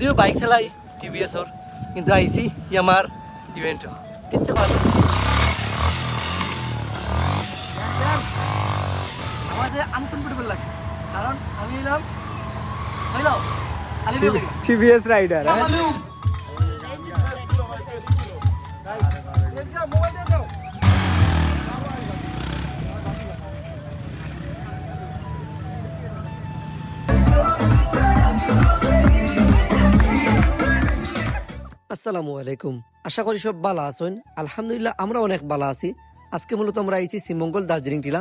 যদিও বাইক চালাই টিভিএসর কিন্তু আইসি ইয়ামার ইভেন্ট কিচ্ছু নেই। আমার যে আনকমফোর্টেবল লাগে? কারণ আমি এলাম হইল টিভিএস রাইডার হ্যাঁ আসসালামু আলাইকুম। আশা করি সব ভালো আছেন। আলহামদুলিল্লাহ আমরা অনেক ভালো আছি। আজকে মূলত আমরা আইছি শ্রীমঙ্গল দার্জিলিং টিলা।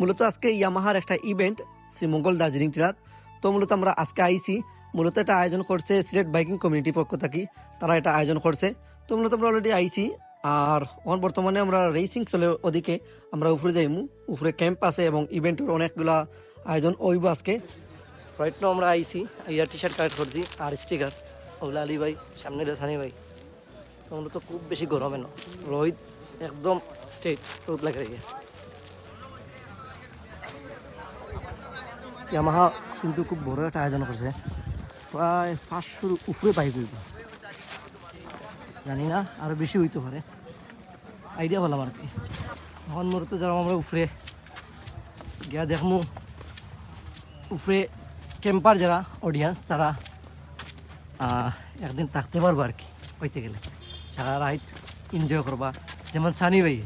মূলত আজকে ইয়ামাহার একটা ইভেন্ট শ্রীমঙ্গল দার্জিলিং টিলাত। তো মূলত আমরা আজকে আইছি। মূলত এটা আয়োজন করছে সিলেট বাইকিং কমিউনিটি পক্ষ থেকে। তারা এটা আয়োজন করছে। তো মূলত আমরা অলরেডি আইছি। আর এখন বর্তমানে আমরা রেসিং চলে ওদিকে। আমরা উপরে যাইমু। উপরে ক্যাম্প আছে এবং ইভেন্টের অনেকগুলা আয়োজন ওইব আজকে। রাইট আমরা আইছি। ইয়ার টি শার্ট কালেক্ট করছি। আর স্টিকার ওগুলা আলী ভাই, সামনে রে সানি ভাই। তোমরা তো খুব বেশি গরমে না। রোহিত একদম স্ট্রেট রোদ লাগে রেখে ইয়ামাহা কিন্তু খুব বড় একটা আয়োজন করছে। প্রায় পাঁচশোর উপরে বাইক হইব জানি না আরও বেশি হইতে পারে। আইডিয়া হলাম আর কি। এখন মূলত যারা আমরা উপরে। গিয়া দেখমু। উপরে ক্যাম্পার যারা অডিয়েন্স তারা একদিন থাকতে পারব আর কি হইতে গেলে। সারা রাইট এনজয় করবা। যেমন সানি ভাই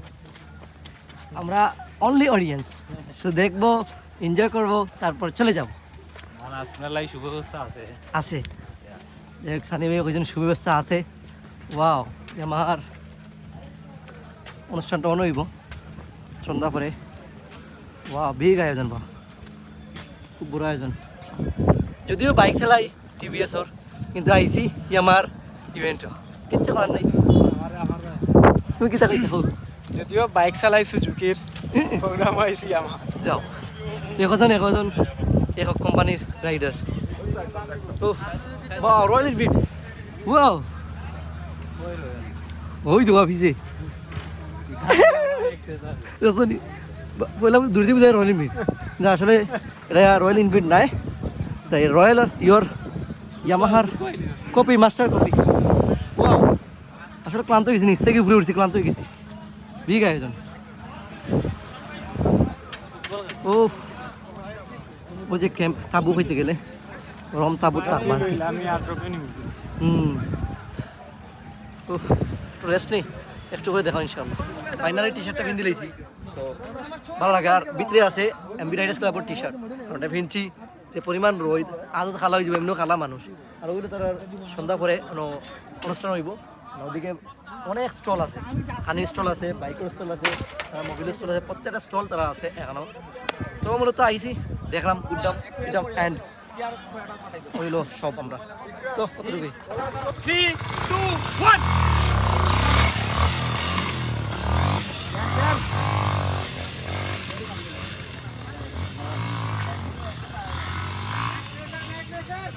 আমরা অনলি অডিয়েন্স তো দেখব এনজয় করব তারপর চলে যাব। মানে আছে। আছে। দেখ সানি ভাই কইজন সুব্যবস্থা আছে। ওয়াও আমার অনুষ্ঠানটা অন হইব। সন্ধ্যা পরে। ওয়া বিগ আয়োজন বা খুব বড় আয়োজন। যদিও বাইক চালাই টিভিএসর। কিন্তু আইসি আমার ইভেন্ট কিচ্ছু করার নাই। তুমি কি তাকাই দেখো যদিও বাইক চালাই সুজুকির প্রোগ্রাম আইছি আমার যাও। একজন একজন একক কোম্পানির রাইডার রয়্যাল এনফিল্ড ওয়াও ওই ভাবিছে দেখছনি বললাম দূর দিয়ে বোঝায় রয়্যাল এনফিল্ড না আসলে রয়্যাল এনফিল্ড নাই। তাই রয়্যাল ইয়োর ইয়ামাহার কপি মাস্টার কপি ওয়াও আসলে ক্লান্ত হয়ে গেছি, নিচ ঘুরে উঠছি, ক্লান্ত হয়ে গেছি। বিগ আয়োজন। ও ওই যে ক্যাম্প তাবু হইতে গেলে। রম তাবু নিব হুম। রেস্ট নেই একটু করে দেখো ইনশাল্লাহ ফাইনালি টি শার্টটা পিন দিলেছি তো, ভালো লাগে। আর ভিতরে আছে এমবি রাইডার্স ক্লাবের টি শার্ট ওটা পিনছি। যে পরিমাণ রোদ আজও খালা হয়ে যাবে, এমনিও খালা মানুষ আর ওইগুলো তার সন্ধ্যা পরে অনুষ্ঠান হইব। ওদিকে অনেক স্টল আছে। খানির স্টল আছে বাইকের স্টল আছে মোবিলের স্টল আছে প্রত্যেকটা স্টল তারা আছে এখানেও তো মূলত আইসি দেখলাম ঘুরলাম এটাম অ্যান্ড হইল সব আমরা। তো, কতটুকুই? Three two one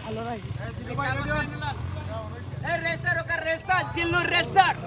Allora, eh, reisar రేసారు ఒక రేసా జిల్లు రేసాడు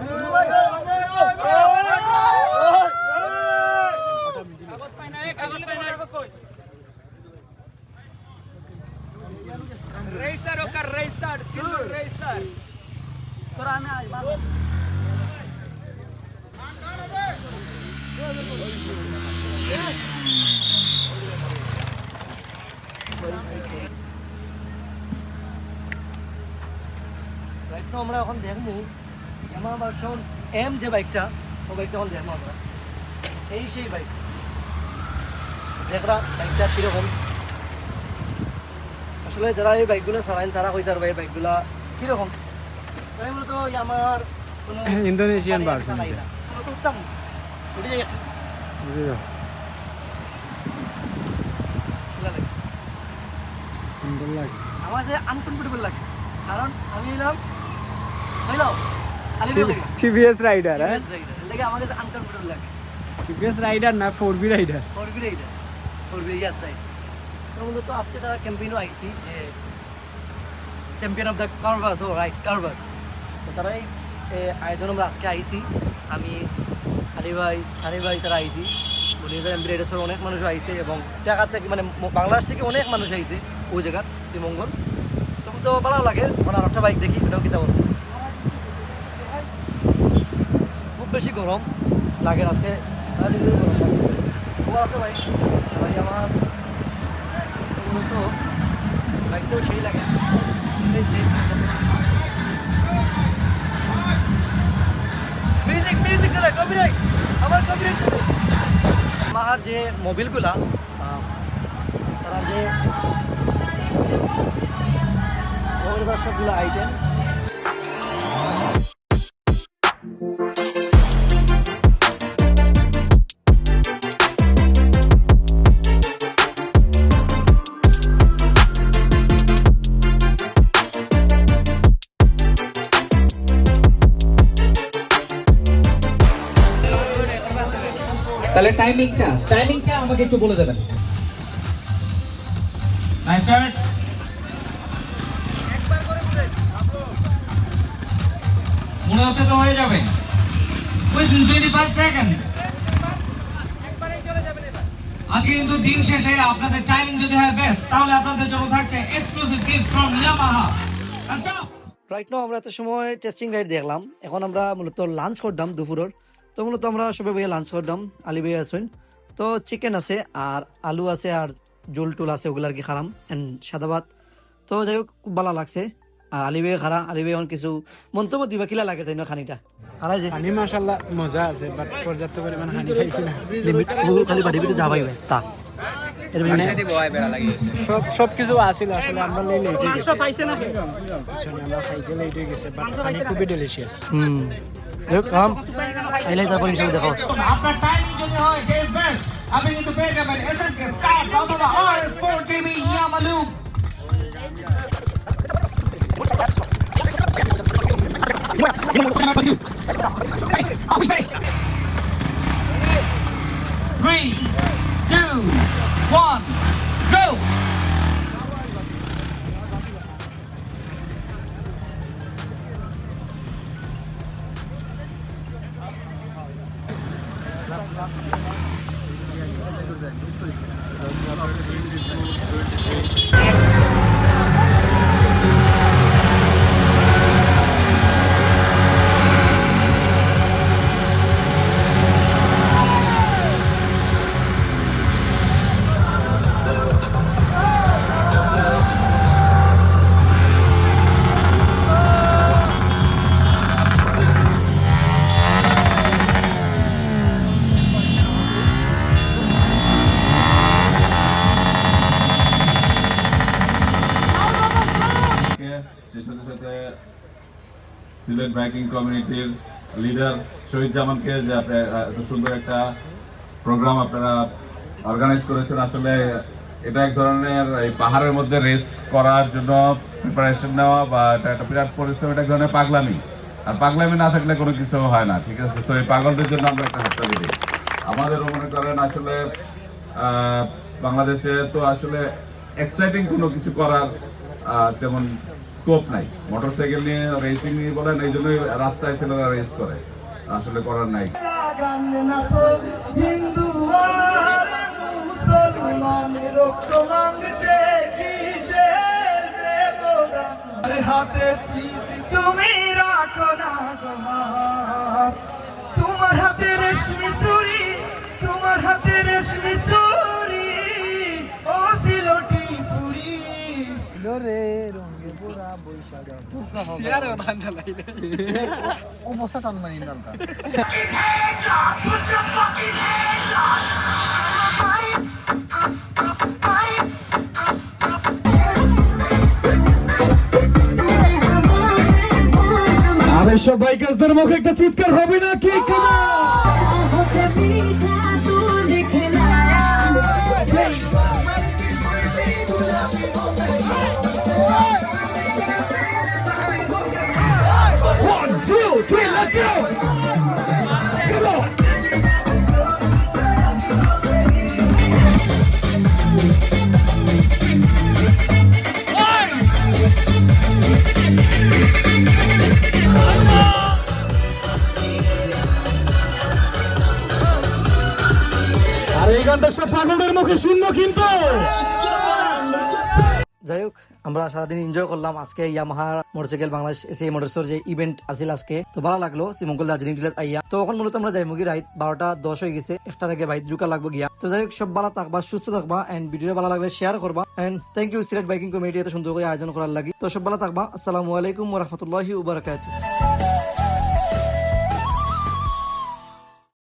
তো আমরা এখন দেখব আমার ভার্সন এম যে বাইকটা ও বাইকটা এখন দেখব আমরা। এই সেই বাইক দেখরা বাইকটা কীরকম। আসলে যারা এই বাইকগুলো চালাইন তারা কইতার ভাই বাইকগুলা কীরকম। তাই মূলত আমার কোনো ইন্দোনেশিয়ান কোম্পানি version চালাই এটা। না। আমরা যে আনকমফোর্টেবল লাগে। কারণ আমি এলাম টিভিএস রাইডার হ্যাঁ? লাগে আমার কাছে আনকমফোর্টেবল লাগে? টিভিএস রাইডার না four B Raider? Four B Raider. Four B yes ride তো মূলত আজকে তারা ক্যাম্পেইনও আইছি যে চ্যাম্পিয়ন অফ দ্য কার্ভাস ও রাইট কার্ভাস তো তারা এই আয়োজন আমরা আজকে আইছি। আমি আলী ভাই সানি ভাই তারা আইছি। এমবি রাইডার্সের অনেক মানুষ আইছে এবং ঢাকা থেকে মানে বাংলাদেশ থেকে অনেক মানুষ আইছে ওই জায়গার শ্রীমঙ্গল। তো তো ভালো লাগে মানে আর একটা বাইক দেখি এটাও কিতা বলছে খুব বেশি গরম লাগে আজকে আমার মূলত সেই লাগে। মিউজিক মিউজিক আমার যে মোবিলগুলা তারা যে সবগুলো আইটেম তাহলে টাইমিংটা টাইমিংটা আমাকে একটু বলে দেবেন। নাইস স্টার্ট মনে হচ্ছে তো হয়ে যাবে। উইদিন টোয়েন্টি ফাইভ সেকেন্ড আজকে কিন্তু দিন শেষে আপনাদের টাইমিং যদি হয় বেস্ট তাহলে আপনাদের জন্য থাকছে exclusive gift from Yamaha right now আমরা এত সময় টেস্টিং রাইড দেখলাম। এখন আমরা মূলত লাঞ্চ করলাম দুপুরের। তো মূলত আমরা সবাই বইয়ে লাঞ্চ করলাম আলি ভাই আসুন তো চিকেন আছে আর আলু আছে আর জোল টুল আছে ওগুলো আর কি খারাম? এন্ড সাদা ভাত। তো যাই হোক খুব ভালো লাগছে। আর আলি ভাই খারা আলি ভাই কিছু মন্তব্য দিবা কিলা লাগে তাই না খানিটা? মাশাল্লাহ মজা আছে বাট পর্যাপ্ত পরিমাণ হানি খাইছি না। লিমিট খালি বাড়ি ভিতরে যা পাইবে তা এর মানে সব সব কিছু আছিল আসলে আমরা লেট হয়ে গেছে। আমরা খাইতে লেট হয়ে গেছে বাট হানি খুবই delicious hmm. হোক খাম এলাই তারপর হিসাবে দেখো আপনার টাইমিং যদি হয় যে বেস্ট আপনি কিন্তু পেয়ে যাবেন এসএনকে স্কার্ট অথবা RS 4 TV ইয়ামালু Three, two, one, Biking কমিউনিটির লিডার শহীদ জামানকে যে এত সুন্দর একটা প্রোগ্রাম আপনারা অর্গানাইজ করেছেন, আসলে এটা এক ধরনের এই পাহাড়ের মধ্যে রেস করার জন্য প্রিপারেশন নেওয়া বা এটা একটা বিরাট পরিশ্রম, এটা এক ধরনের পাগলামি। আর পাগলামি না থাকলে কোনো কিছু হয় না, ঠিক আছে? তো এই পাগলদের জন্য আমরা একটা হাততালি দিই। আমাদেরও মনে করেন আসলে বাংলাদেশে তো আসলে এক্সাইটিং কোনো কিছু করার তেমন স্কোপ নাই। মোটরসাইকেল নিয়ে রেসিং নিয়ে বলেন এই জন্যই রাস্তায় ছেলেরা রেস করে। আসলে করার নাই। হিন্দু মুসলমানের হাতে। তুমি তোমার হাতে রেশমি সিয়ারে ধান জ্বালাইলে অবস্থা টান মারি দরকার আরে সব বাইকার্সদের মুখে একটা চিৎকার হবে না কি One, আর এই সব পাগলদের মুখে শুনব কিন্তু। যাই হোক, আমরা সারাদিন এনজয় করলাম। আজকে ইয়ামাহা মোটরসাইকেল বাংলাদেশ এসে মোটরসর যে ইভেন্ট আছিল আজকে, তো ভালো লাগল। শ্রীমঙ্গল দার্জিলিং টিলাত আইয়া। তো এখন মূলত আমরা যাই মুগি রাইত বারোটা দশ হয়ে গেছে। একটার আগে বাইক ঢুকা লাগবো গিয়া। তো যাই হোক, সব ভালো থাকবা, সুস্থ থাকবা এন্ড ভিডিও ভালো লাগলে শেয়ার করবা। And thank you Sylhet biking committee এত সুন্দর করে আয়োজন করার লাগি। তো সব ভালো থাকবা। আসসালামু আলাইকুম রহমতুল্লাহি উবরাকাতুহ